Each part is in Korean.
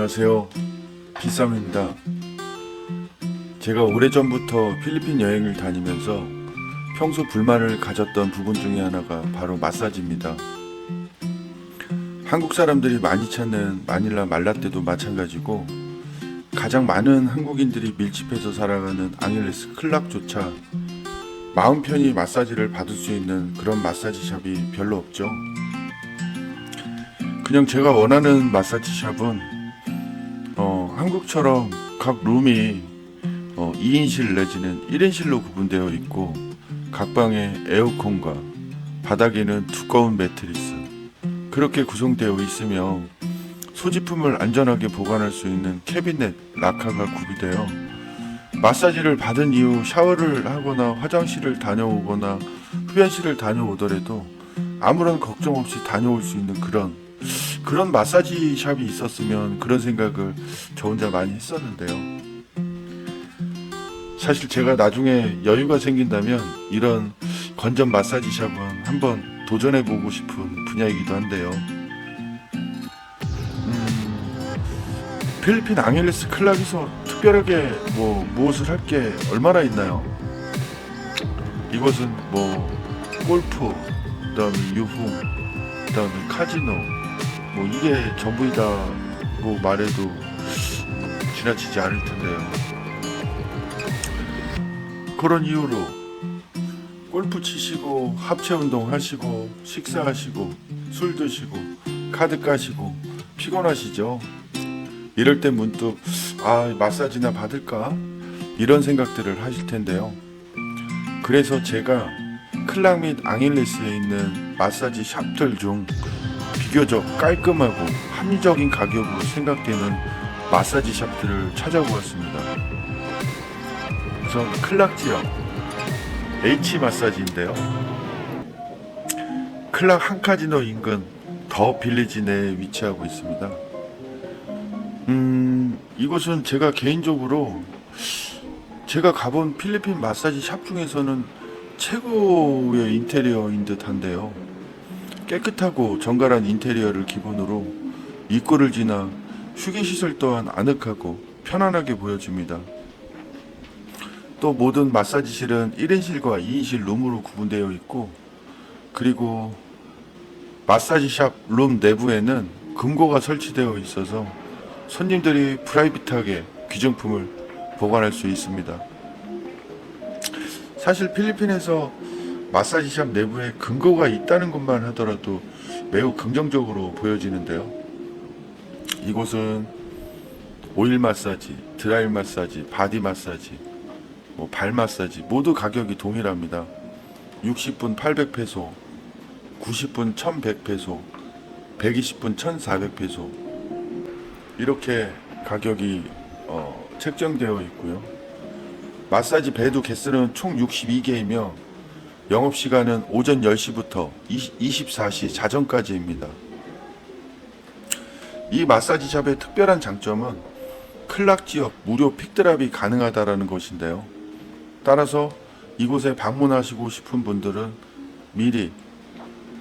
안녕하세요. 비쌈입니다. 제가 오래전부터 필리핀 여행을 다니면서 평소 불만을 가졌던 부분 중에 하나가 바로 마사지입니다. 한국 사람들이 많이 찾는 마닐라 말라떼도 마찬가지고 가장 많은 한국인들이 밀집해서 살아가는 앙헬레스 클락조차 마음 편히 마사지를 받을 수 있는 그런 마사지 샵이 별로 없죠. 그냥 제가 원하는 마사지 샵은 어, 한국처럼 각 룸이 어, 2인실 내지는 1인실로 구분되어 있고 각 방에 에어컨과 바닥에는 두꺼운 매트리스 그렇게 구성되어 있으며 소지품을 안전하게 보관할 수 있는 캐비넷 락카가 구비되어 마사지를 받은 이후 샤워를 하거나 화장실을 다녀오거나 흡연실을 다녀오더라도 아무런 걱정 없이 다녀올 수 있는 그런 그런 마사지 샵이 있었으면 그런 생각을 저 혼자 많이 했었는데요. 사실 제가 나중에 여유가 생긴다면 이런 건전 마사지 샵은 한번 도전해 보고 싶은 분야이기도 한데요. 음, 필리핀 앙헬레스 클락에서 특별하게 뭐 무엇을 할 게 얼마나 있나요? 이곳은 뭐 골프, 그다음에 유흥, 그다음에 카지노, 뭐 이게 전부이다고 말해도 지나치지 않을 텐데요. 그런 이유로 골프 치시고 합체 운동 하시고 식사하시고 술 드시고 카드 까시고 피곤하시죠? 이럴 때 문득 아 마사지나 받을까 이런 생각들을 하실 텐데요. 그래서 제가 클락 및 앙일레스에 있는 마사지 샵들 중 비교적 깔끔하고 합리적인 가격으로 생각되는 마사지 샵들을 찾아보았습니다. 우선 클락 지역 H 마사지인데요. 클락 한카지노 인근 더 빌리지 내에 위치하고 있습니다. 음, 이곳은 제가 개인적으로 제가 가본 필리핀 마사지 샵 중에서는 최고의 인테리어인 듯한데요. 깨끗하고 정갈한 인테리어를 기본으로 입구를 지나 휴게 시설 또한 아늑하고 편안하게 보여집니다. 또 모든 마사지실은 1인실과 2인실 룸으로 구분되어 있고 그리고 마사지 샵 룸 내부에는 금고가 설치되어 있어서 손님들이 프라이빗하게 귀중품을 보관할 수 있습니다. 사실 필리핀에서 마사지 샵 내부에 금고가 있다는 것만 하더라도 매우 긍정적으로 보여지는데요. 이곳은 오일 마사지, 드라이 마사지, 바디 마사지, 뭐 발 마사지 모두 가격이 동일합니다. 60분 800페소, 90분 1100페소, 120분 1400페소 이렇게 가격이 어, 책정되어 있고요. 마사지 베드 개수는 총 62개이며 영업 시간은 오전 10시부터 24시 자정까지입니다. 이 마사지 샵의 특별한 장점은 클락 지역 무료 픽드랍이 가능하다라는 것인데요. 따라서 이곳에 방문하시고 싶은 분들은 미리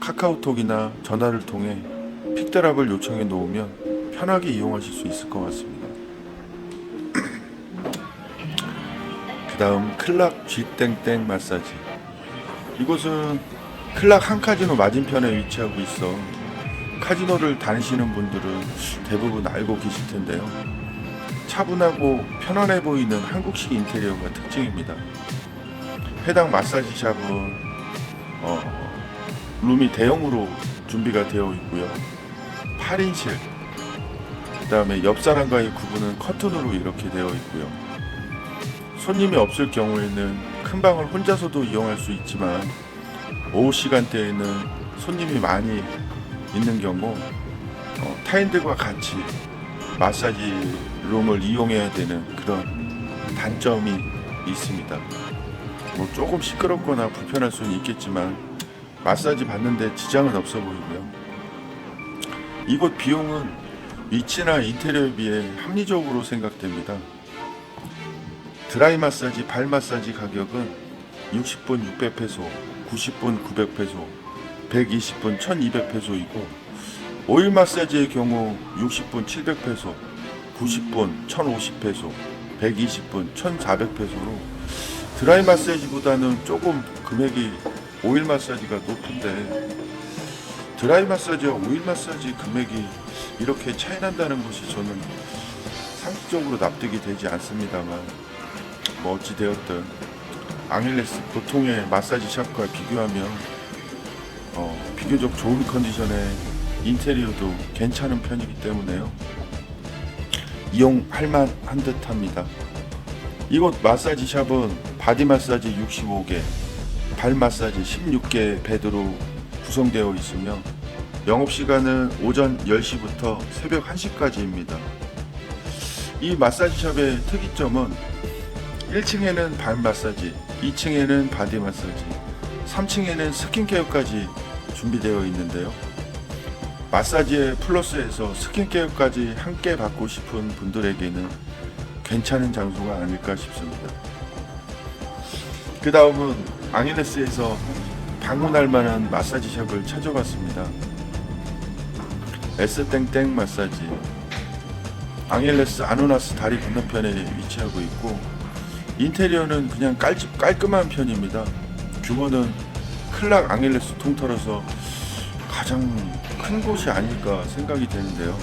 카카오톡이나 전화를 통해 픽드랍을 요청해 놓으면 편하게 이용하실 수 있을 것 같습니다. 그 다음 클락 G땡땡 마사지. 이곳은 클락 한 카지노 맞은편에 위치하고 있어 카지노를 다니시는 분들은 대부분 알고 계실 텐데요. 차분하고 편안해 보이는 한국식 인테리어가 특징입니다. 해당 마사지 샵은 어, 룸이 대형으로 준비가 되어 있고요. 8인실, 그 다음에 옆 사람과의 구분은 커튼으로 이렇게 되어 있고요. 손님이 없을 경우에는 큰 방을 혼자서도 이용할 수 있지만 오후 시간대에는 손님이 많이 있는 경우 어, 타인들과 같이 마사지 룸을 이용해야 되는 그런 단점이 있습니다. 뭐 조금 시끄럽거나 불편할 수는 있겠지만 마사지 받는데 지장은 없어 보이고요. 이곳 비용은 위치나 인테리어에 비해 합리적으로 생각됩니다. 드라이 마사지, 발 마사지 가격은 60분 600페소, 90분 900페소, 120분 1200페소이고 오일 마사지의 경우 60분 700페소, 90분 1050페소, 120분 1400페소로 드라이 마사지보다는 조금 금액이 오일 마사지가 높은데 드라이 마사지와 오일 마사지 금액이 이렇게 차이 난다는 것이 저는 상식적으로 납득이 되지 않습니다만 뭐 어찌 되었든 앙헬레스 보통의 마사지 샵과 비교하면 어, 비교적 좋은 컨디션의 인테리어도 괜찮은 편이기 때문에요. 이용할 만한 듯 합니다. 이곳 마사지 샵은 바디 마사지 65개, 발 마사지 16개 베드로 구성되어 있으며 영업 시간은 오전 10시부터 새벽 1시까지입니다. 이 마사지 샵의 특이점은 1층에는 발 마사지, 2층에는 바디 마사지, 3층에는 스킨케어까지 준비되어 있는데요. 마사지에 플러스해서 스킨케어까지 함께 받고 싶은 분들에게는 괜찮은 장소가 아닐까 싶습니다. 그 다음은 앙헬레스에서 방문할 만한 마사지 샵을 찾아봤습니다. S땡땡 마사지. 앙헬레스 아노나스 다리 건너편에 위치하고 있고 인테리어는 그냥 깔, 깔끔한 편입니다. 규모는 클락 앙헬레스 통틀어서 가장 큰 곳이 아닐까 생각이 되는데요.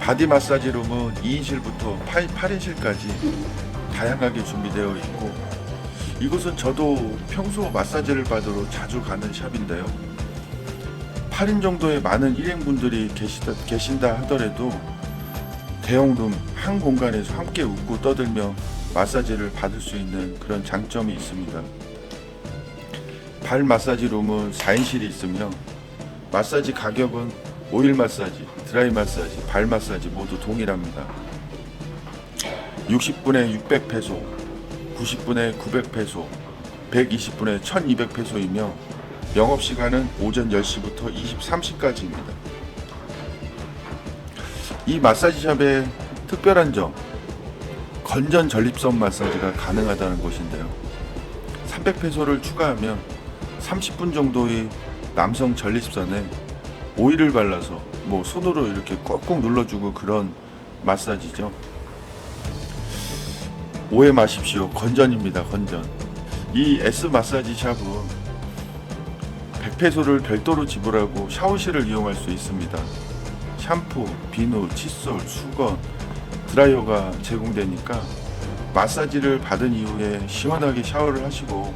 바디 마사지 룸은 2인실부터 8, 8인실까지 다양하게 준비되어 있고 이곳은 저도 평소 마사지를 받으러 자주 가는 샵인데요. 8인 정도의 많은 일행분들이 계시다, 계신다 하더라도 대형 룸 한 공간에서 함께 웃고 떠들며 마사지를 받을 수 있는 그런 장점이 있습니다. 발 마사지 룸은 4인실이 있으며 마사지 가격은 오일 마사지, 드라이 마사지, 발 마사지 모두 동일합니다. 60분에 600페소, 90분에 900페소, 120분에 1200페소이며 영업 시간은 오전 10시부터 23시까지입니다. 이 마사지 샵의 특별한 점 건전 전립선 마사지가 가능하다는 것인데요. 300페소를 추가하면 30분 정도의 남성 전립선에 오일을 발라서 뭐 손으로 이렇게 꾹꾹 눌러주고 그런 마사지죠. 오해 마십시오. 건전입니다. 건전. 이 S 마사지 샵은 100페소를 별도로 지불하고 샤워실을 이용할 수 있습니다. 샴푸, 비누, 칫솔, 수건, 드라이어가 제공되니까 마사지를 받은 이후에 시원하게 샤워를 하시고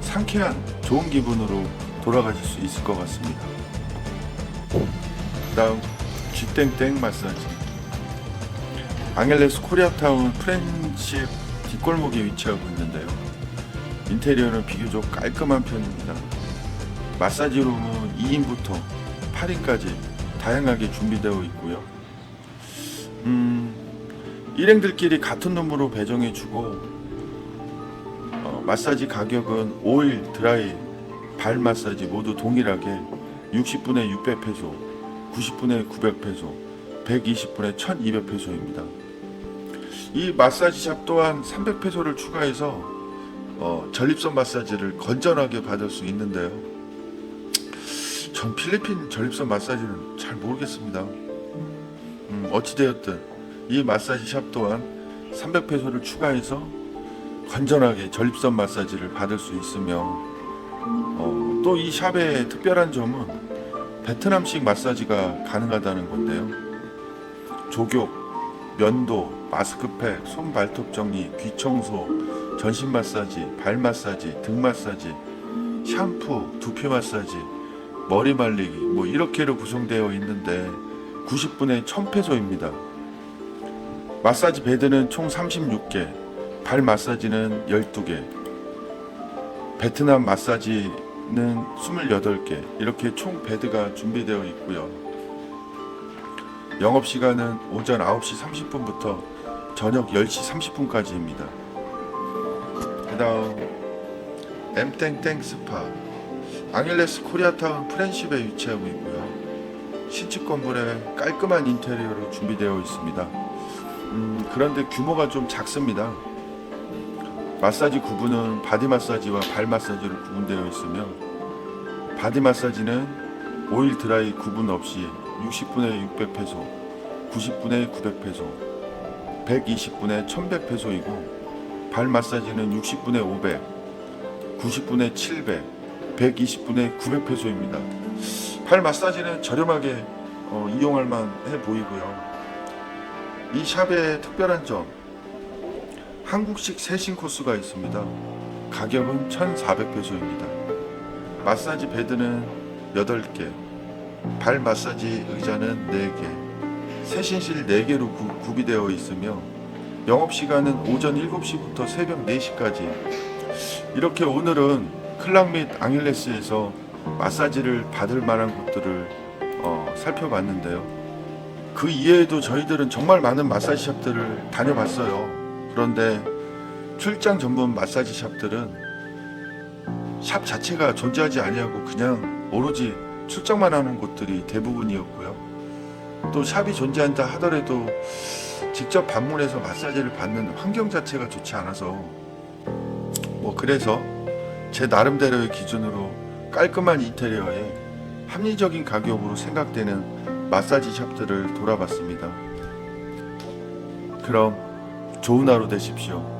상쾌한 좋은 기분으로 돌아가실 수 있을 것 같습니다. 다음 쥐땡땡 마사지 앙헬레스 코리아타운 프렌십 뒷골목에 위치하고 있는데요. 인테리어는 비교적 깔끔한 편입니다. 마사지 룸은 2인부터 8인까지 다양하게 준비되어 있고요. 음, 일행들끼리 같은 룸으로 배정해주고 어, 마사지 가격은 오일, 드라이, 발 마사지 모두 동일하게 60분에 600페소, 90분에 900페소, 120분에 1200페소입니다. 이 마사지샵 또한 300페소를 추가해서 어, 전립선 마사지를 건전하게 받을 수 있는데요. 전 필리핀 전립선 마사지는 잘 모르겠습니다. 음, 어찌되었든 이 마사지 샵 또한 300페소를 추가해서 건전하게 전립선 마사지를 받을 수 있으며 어, 또 이 샵의 특별한 점은 베트남식 마사지가 가능하다는 건데요. 조교, 면도, 마스크팩, 손 발톱 정리, 귀 청소, 전신 마사지, 발 마사지, 등 마사지, 샴푸, 두피 마사지, 머리 말리기 뭐 이렇게로 구성되어 있는데 90분에 1000페소입니다. 마사지 베드는 총 36개, 발 마사지는 12개, 베트남 마사지는 28개, 이렇게 총 베드가 준비되어 있고요. 영업 시간은 오전 9시 30분부터 저녁 10시 30분까지입니다. 그 다음 엠땡땡 스파 앙헬레스 코리아타운 프렌십에 위치하고 있고요. 신축 건물에 깔끔한 인테리어로 준비되어 있습니다. 음, 그런데 규모가 좀 작습니다. 마사지 구분은 바디 마사지와 발 마사지로 구분되어 있으며 바디 마사지는 오일 드라이 구분 없이 60분에 600페소, 90분에 900페소, 120분에 1100페소이고 발 마사지는 60분에 500, 90분에 700, 120분에 900페소입니다. 발 마사지는 저렴하게 어, 이용할 만해 보이고요. 이 샵의 특별한 점 한국식 세신 코스가 있습니다. 가격은 1,400페소입니다. 마사지 베드는 8개, 발 마사지 의자는 4개, 세신실 4개로 구, 구비되어 있으며 영업시간은 오전 7시부터 새벽 4시까지 이렇게 오늘은 클락 및 앙일레스에서 마사지를 받을 만한 곳들을 어, 살펴봤는데요. 그 이외에도 저희들은 정말 많은 마사지 샵들을 다녀봤어요. 그런데 출장 전문 마사지 샵들은 샵 자체가 존재하지 아니하고 그냥 오로지 출장만 하는 곳들이 대부분이었고요. 또 샵이 존재한다 하더라도 직접 방문해서 마사지를 받는 환경 자체가 좋지 않아서 뭐 그래서 제 나름대로의 기준으로 깔끔한 인테리어에 합리적인 가격으로 생각되는 마사지 샵들을 돌아봤습니다. 그럼 좋은 하루 되십시오.